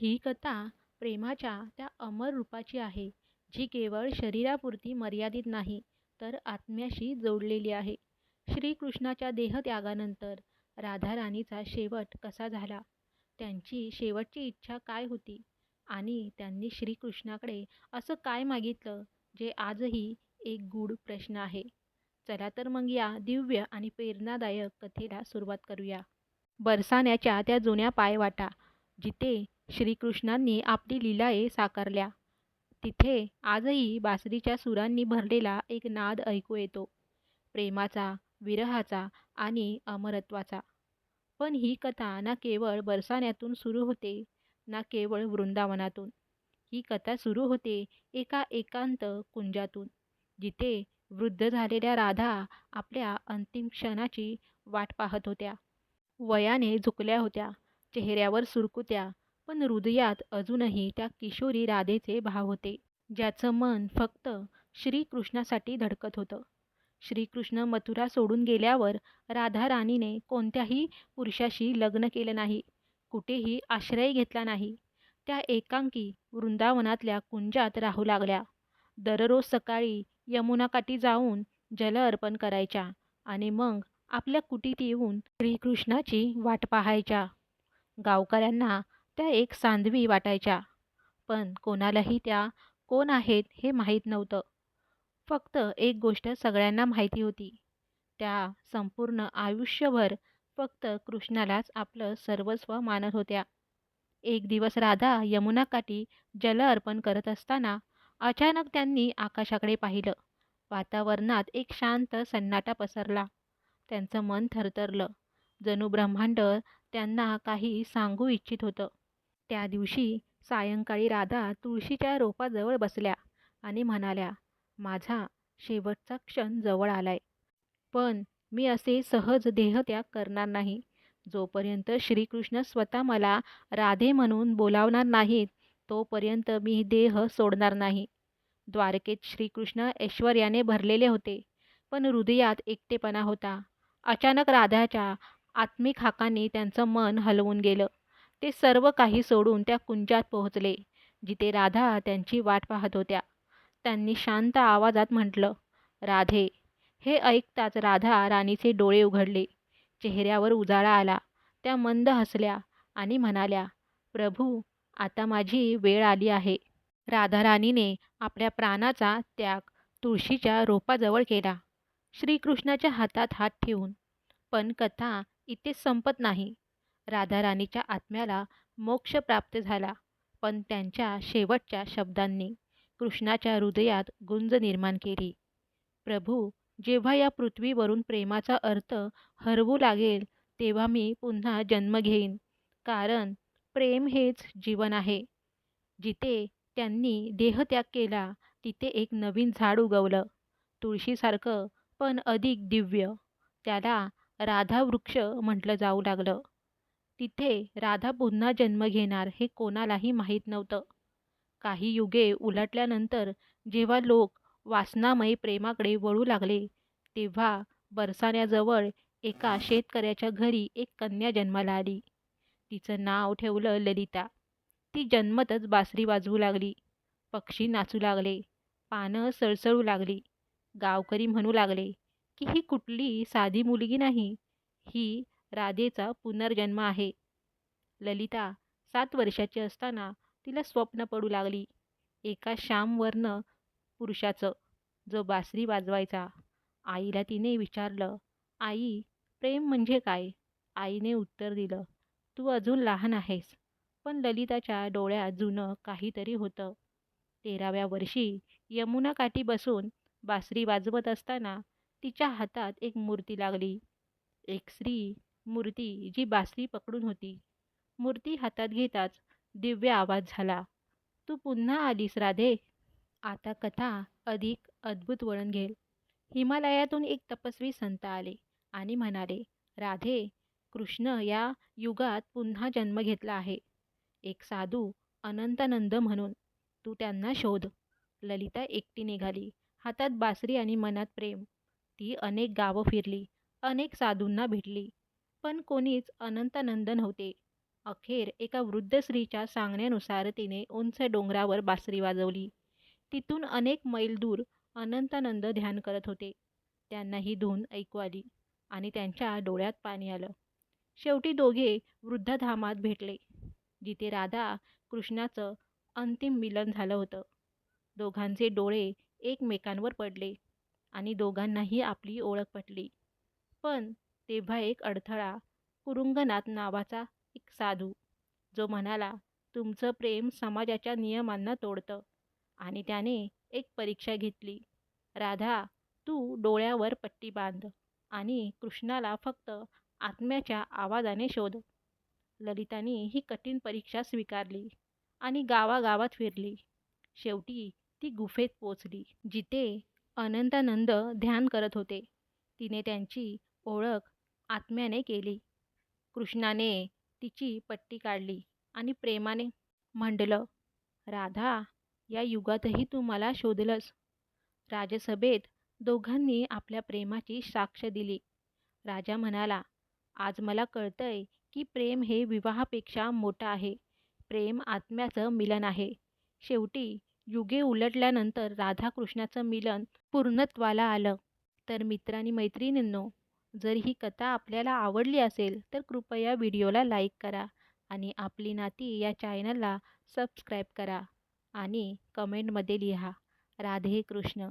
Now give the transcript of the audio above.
ही कथा प्रेमाच्या त्या अमर रूपाची आहे जी केवळ शरीरापुरती मर्यादित नाही तर आत्म्याशी जोडलेली आहे. श्रीकृष्णाच्या देहत्यागानंतर राधाराणीचा शेवट कसा झाला? त्यांची शेवटची इच्छा काय होती? आणि त्यांनी श्रीकृष्णाकडे असं काय मागितलं जे आजही एक गूढ प्रश्न आहे? चला तर मग या दिव्य आणि प्रेरणादायक कथेला सुरुवात करूया. बरसाण्याच्या त्या जुन्या पायवाटा जिथे श्रीकृष्णांनी आपली लीलाए साकारल्या. तिथे आजही बासरीच्या सुरांनी भरलेला एक नाद ऐकू येतो. प्रेमाचा विरहाचा आणि अमरत्वाचा. पण ही कथा ना केवळ बरसाण्यातून सुरू होते ना केवळ वृंदावनातून. ही कथा सुरू होते एका एकांत कुंजातून जिथे वृद्ध झालेल्या राधा आपल्या अंतिम क्षणाची वाट पाहत होत्या. वयाने झुकल्या होत्या चेहऱ्यावर सुरकुत्या पण हृदयात अजूनही त्या किशोरी राधेचे भाव होते ज्याचं मन फक्त श्रीकृष्णासाठी धडकत होतं. श्रीकृष्ण मथुरा सोडून गेल्यावर राधा राणीने कोणत्याही पुरुषाशी लग्न केलं नाही कुठेही आश्रय घेतला नाही. त्या एकांकी वृंदावनातल्या कुंजात राहू लागल्या. दररोज सकाळी यमुनाकाठी जाऊन जल अर्पण करायच्या आणि मग आपल्या कुटीत येऊन श्रीकृष्णाची वाट पाहायच्या. गावकऱ्यांना त्या एक सांधवी वाटायच्या. पण कोणालाही त्या कोण आहेत हे माहीत नव्हतं. फक्त एक गोष्ट सगळ्यांना माहिती होती. त्या संपूर्ण आयुष्यभर फक्त कृष्णालाच आपलं सर्वस्व मानत होत्या. एक दिवस राधा यमुनाकाठी जल अर्पण करत असताना अचानक त्यांनी आकाशाकडे पाहिलं. वातावरणात एक शांत सन्नाटा पसरला. त्यांचं मन थरथरलं. जणू ब्रह्मांड त्यांना काही सांगू इच्छित होतं. त्या दिवशी सायंकाळी राधा तुळशीच्या रोपाजवळ बसल्या आणि म्हणाल्या माझा शेवटचा क्षण जवळ आलाय. पण मी असे सहज देहत्याग करणार नाही. जोपर्यंत श्रीकृष्ण स्वतः मला राधे म्हणून बोलावणार नाहीत तोपर्यंत मी देह सोडणार नाही. द्वारकेत श्रीकृष्ण ऐश्वर्याने भरलेले होते पण हृदयात एकटेपणा होता. अचानक राधाच्या आत्मिक हाकांनी त्यांचं मन हलवून गेलं. ते सर्व काही सोडून त्या कुंजात पोहोचले जिथे राधा त्यांची वाट पाहत होत्या. त्यांनी शांत आवाजात म्हटलं राधे हे ऐकताच राधा राणीचे डोळे उघडले. चेहऱ्यावर उजाळा आला. त्या मंद हसल्या आणि म्हणाल्या प्रभू आता माझी वेळ आली आहे राधाराणीने आपल्या प्राणाचा त्याग तुळशीच्या रोपाजवळ केला. श्रीकृष्णाच्या हातात हात ठेवून. पण कथा इथे संपत नाही. राधाराणीच्या आत्म्याला मोक्ष प्राप्त झाला. पण त्यांच्या शेवटच्या शब्दांनी कृष्णाच्या हृदयात गुंज निर्माण केली. प्रभू जेव्हा या पृथ्वीवरून प्रेमाचा अर्थ हरवू लागेल तेव्हा मी पुन्हा जन्म घेईन. कारण प्रेम हेच जीवन आहे. जिथे त्यांनी देहत्याग केला तिथे एक नवीन झाड उगवलं. तुळशीसारखं पण अधिक दिव्य. त्याला राधावृक्ष म्हटलं जाऊ लागलं. तिथे राधा पुन्हा जन्म घेणार हे कोणालाही माहीत नव्हतं. काही युगे उलटल्यानंतर जेव्हा लोक वासनामयी प्रेमाकडे वळू लागले तेव्हा बरसाण्याजवळ एका शेतकऱ्याच्या घरी एक कन्या जन्माला आली. तिचं नाव ठेवलं ललिता. ती जन्मतच बासरी वाजवू लागली. पक्षी नाचू लागले. पानं सळसळू लागली. गावकरी म्हणू लागले की ही कुठली साधी मुलगी नाही. ही राधेचा पुनर्जन्म आहे. ललिता सात वर्षाची असताना तिला स्वप्न पडू लागली. एका श्यामवर्ण पुरुषाचं जो बासरी वाजवायचा आईला तिने विचारलं आई प्रेम म्हणजे काय? आईने उत्तर दिलं तू अजून लहान आहेस. पण ललिताच्या डोळ्यात जुनं काहीतरी होतं. तेराव्या वर्षी यमुनाकाठी बसून बासरी वाजवत असताना तिच्या हातात एक मूर्ती लागली. एक स्त्री मूर्ती जी बासरी पकडून होती. मूर्ती हातात घेताच दिव्य आवाज झाला. तू पुन्हा आलीस राधे? आता कथा अधिक अद्भुत वळण घेईल. हिमालयातून एक तपस्वी संत आले आणि म्हणाले राधे कृष्ण या युगात पुन्हा जन्म घेतला आहे. एक साधू अनंतानंद म्हणून तू त्यांना शोध. ललिता एकटी निघाली. हातात बासरी आणि मनात प्रेम. ती अनेक गावं फिरली. अनेक साधूंना भेटली. पण कोणीच अनंतानंद नव्हते. अखेर एका वृद्ध स्त्रीच्या सांगण्यानुसार तिने उंच डोंगरावर बासरी वाजवली. तिथून अनेक मैल दूर अनंतानंद ध्यान करत होते. त्यांना ही धून ऐकू आली आणि त्यांच्या डोळ्यात पाणी आलं. शेवटी दोघे वृद्धधामात भेटले जिथे राधा कृष्णाचं अंतिम मिलन झालं होतं. दोघांचे डोळे एकमेकांवर पडले आणि दोघांनाही आपली ओळख पटली. पण तेव्हा एक अडथळा कुरुंगनाथ नावाचा एक साधू जो म्हणाला तुमचं प्रेम समाजाच्या नियमांना तोडतं. आणि त्याने एक परीक्षा घेतली. राधा तू डोळ्यावर पट्टी बांध आणि कृष्णाला फक्त आत्म्याच्या आवाजाने शोध. ललिताने ही कठीण परीक्षा स्वीकारली आणि गावागावात फिरली. शेवटी ती गुफेत पोचली जिथे अनंतानंद ध्यान करत होते. तिने त्यांची ओळख आत्म्याने केली. कृष्णाने तिची पट्टी काढली आणि प्रेमाने म्हणलं राधा या युगातही तू मला शोधलंस. राजसभेत दोघांनी आपल्या प्रेमाची साक्ष दिली. राजा म्हणाला आज मला कळतंय की प्रेम हे विवाहापेक्षा मोठं आहे. प्रेम आत्म्याचं मिलन आहे. शेवटी युगे उलटल्यानंतर राधाकृष्णाचं मिलन पूर्णत्वाला आलं. तर मित्रांनी मैत्रिणींनो जर ही कथा आपल्याला आवडली असेल तर कृपया व्हिडिओला लाईक करा आणि आपली नाती या चॅनलला सबस्क्राईब करा आणि कमेंटमध्ये लिहा. राधे कृष्ण